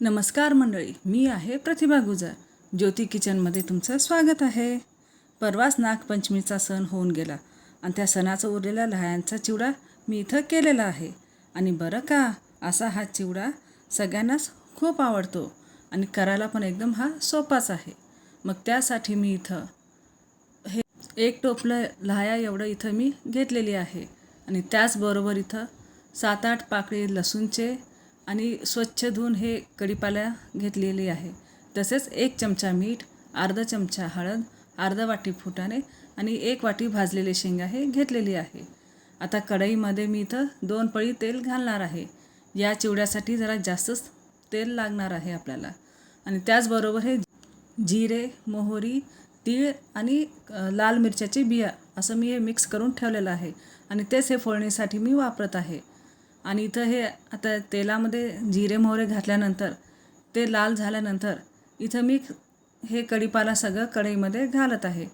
नमस्कार मंडळी मी आहे प्रतिभा गुजर. ज्योती किचनमध्ये तुमचं स्वागत आहे. परवाच नागपंचमीचा सण होऊन गेला आणि त्या सणाचा उरलेला लहायांचा चिवडा मी इथं केलेला आहे. आणि बरं का असा हा चिवडा सगळ्यांनाच खूप आवडतो आणि करायला पण एकदम हा सोपाच आहे. मग त्यासाठी मी इथं हे एक टोपलं लहाया एवढं इथं मी घेतलेली आहे. आणि त्याचबरोबर इथं सात आठ पाकळी लसूणचे आणि स्वच्छ धुवून हे कढीपाल्या घेतलेली आहे. तसेच एक चमचा मीठ अर्धा चमचा हळद अर्धा वाटी फुटाणे आणि एक वाटी भाजलेले शेंगा हे घेतलेली आहे. आता कढईमध्ये मी इथं दोन पळी तेल घालणार आहे. या चिवड्यासाठी जरा जास्तच तेल लागणार आहे आपल्याला. आणि त्याचबरोबर हे जिरे मोहरी तीळ आणि लाल मिरच्याची बिया असं मी हे मिक्स करून ठेवलेलं आहे. आणि तेच हे फोडणीसाठी मी वापरत आहे. आणि इथं हे आता तेलामध्ये जिरे मोहरे घातल्यानंतर ते लाल झाल्यानंतर इथं मी हे कढीपाला सगळं कढईमध्ये घालत आहे.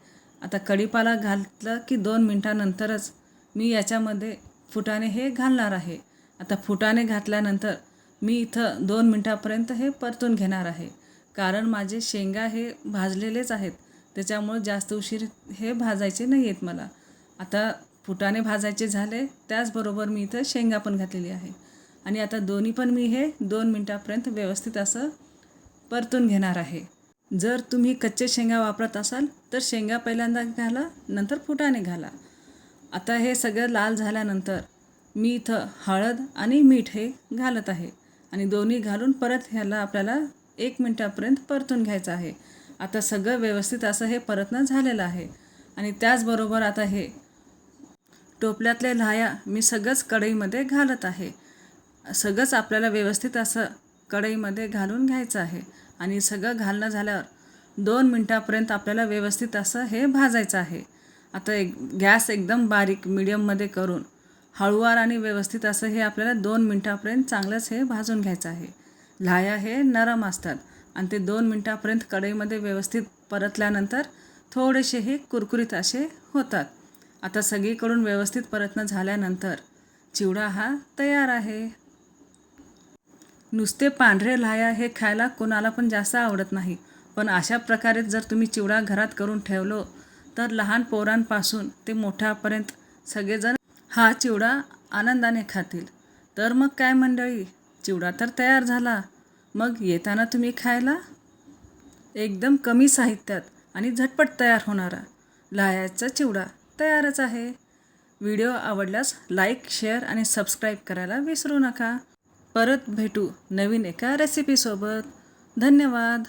आता कढीपाला घातलं की दोन मिनटानंतरच मी याच्यामध्ये फुटाणे हे घालणार आहे. आता फुटाणे घातल्यानंतर मी इथं दोन मिनटापर्यंत हे परतून घेणार आहे. कारण माझे शेंगा हे भाजलेलेच आहेत. त्याच्यामुळे जास्त उशीर हे भाजायचे नाही आहेत मला. आता फुटाणे भाजायचे झाले त्याचबरोबर मी इथं शेंगा पण घातलेली आहे. आणि आता दोन्ही पण मी हे दोन मिनटापर्यंत व्यवस्थित असं परतून घेणार आहे. जर तुम्ही कच्चे शेंगा वापरत असाल तर शेंगा पहिल्यांदा घाला नंतर फुटाणे घाला. आता हे सगळं लाल झाल्यानंतर मी इथं हळद आणि मीठ हे घालत आहे. आणि दोन्ही घालून परत ह्याला आपल्याला एक मिनटापर्यंत परतून घ्यायचं आहे. आता सगळं व्यवस्थित असं हे परतणं झालेलं आहे. आणि त्याचबरोबर आता हे टोपल्यातल्या लाह्या मी सगळंच कढईमध्ये घालत आहे. सगळंच आपल्याला व्यवस्थित असं कढईमध्ये घालून घ्यायचं आहे. आणि सगळं घालणं झाल्यावर दोन मिनटापर्यंत आपल्याला व्यवस्थित असं हे भाजायचं आहे. आता एक गॅस एकदम बारीक मिडियममध्ये करून हळूवार आणि व्यवस्थित असं हे आपल्याला दोन मिनटापर्यंत चांगलंच हे भाजून घ्यायचं आहे. लाह्या हे नरम असतात आणि ते दोन मिनटापर्यंत कढईमध्ये व्यवस्थित परतल्यानंतर थोडेसे हे कुरकुरीत असे होतात. आता सगळीकडून व्यवस्थित प्रयत्न झाल्यानंतर चिवडा हा तयार आहे. नुसते पांढरे लाह्या हे खायला कोणाला पण जास्त आवडत नाही. पण अशा प्रकारे जर तुम्ही चिवडा घरात करून ठेवलो तर लहान पोरांपासून ते मोठ्यापर्यंत सगळेजण हा चिवडा आनंदाने खातील. तर मग काय मंडळी चिवडा तर तयार झाला. मग येताना तुम्ही खायला? एकदम कमी साहित्यात आणि झटपट तयार होणारा. लाह्याचा चिवडा. तयारच आहे. व्हिडिओ आवडल्यास लाईक शेअर आणि सबस्क्राईब करायला विसरू नका. परत भेटू नवीन एका रेसिपीसोबत. धन्यवाद.